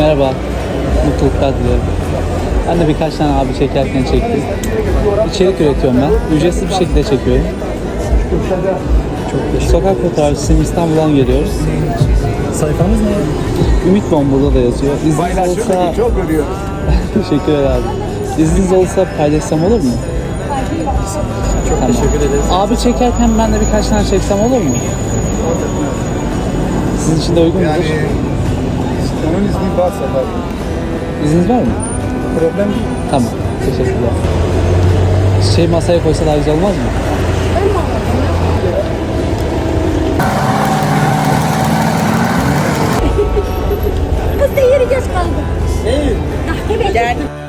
Merhaba. Mutluluklar diliyorum. Ben de birkaç tane abi çekerken çektim. İçerik üretiyorum ben. Ücretsiz bir şekilde çekiyorum. Sokak fotoğrafçısıyım. İstanbul'dan geliyoruz. Sayfamız ne? Ümit Bombo'da da yazıyor. İzniniz olsa... Çok görüyor. Teşekkür ederim. İzniniz olsa paylaşsam olur mu? Çok teşekkür ederiz. Abi çekerken ben de birkaç tane çeksem olur mu? Sizin için de uygun mudur? Yani Rahat sefer. İzniniz var mı? Problem değil. Tamam. Teşekkürler. Şey masaya koysa daha güzel olmaz mı? Kız da yeri geç kaldı. Değil. Daha evet.